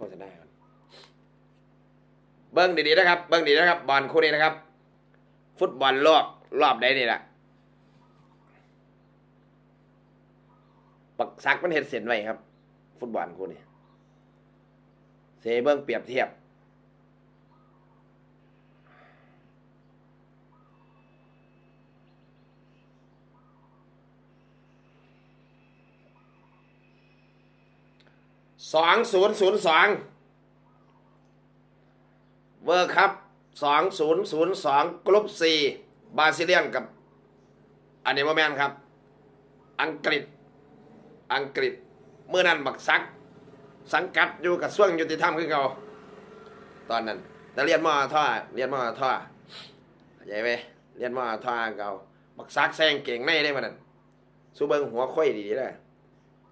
ฆษณาก่อนเบิ้งดีๆนะครับ เบิ้งดีนะครับบอลคู่นี้นะครับ ฟุตบอลโลกรอบใดนี่แหละปักซักมันเห็นเสียนไว้ครับ ฟุตบอลคู่นี้เสเบิ้งเปรียบเทียบ สองศูนย์ศูนย์สองเวอร์ครับสองศูนย์ศูนย์สองกรุ๊ปซีบาซิเลียนกับอันนี้โมแมนครับ อังกฤษ อังกฤษ เมื่อนั้นบักซัก สังกัดอยู่กับส่วงยุติธรรมคือเขาตอนนั้น แต่เรียนมอท่อเรียนมอท่อเข้าใจไหมเรียนมอท่อเก่าบักซักแซงเก่งในได้มานั่นสู้เบิงหัวค่อยดีๆเลย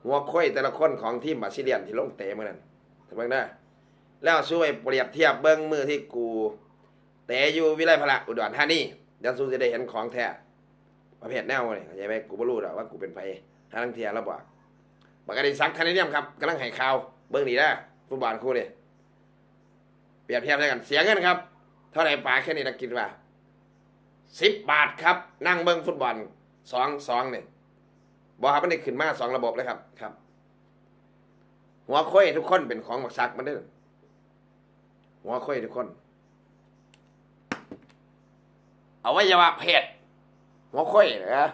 หัวค่อยแต่ละคนของทีมบาซิเลียนที่ลงเตะเมื่อนั้นถูกไหมนะแล้วช่วยเปรียบเทียบเบิ้งมือที่กูเตะอยู่วิไลพละอุดรธานีเดี๋ยวสู้จะได้เห็นของแท้ประเภทแนวเลยเข้าใจไหมกูไม่รู้หรอกว่ากูเป็นไผทางเทียแล้วบอกบักกะดิซักคานเนียมครับกำลังให้ข่าวเบิ้งดีนะฟุตบอลคู่เลยเปรียบเทียบด้วยกันเสียเงินครับ เท่าไหร่ปลาแค่นี้นักกินว่าสิบบาทครับ นั่งเบิ้งฟุตบอลสองสองเนี่ย บอกครับมันได้ขึ้นมาสองระบบเลยครับครับ หัวค่อยทุกคนเป็นของบักซักมันเด้อหัวค่อยทุกคนเอาไว้ยาวะเพศหัวค่อยเหรอ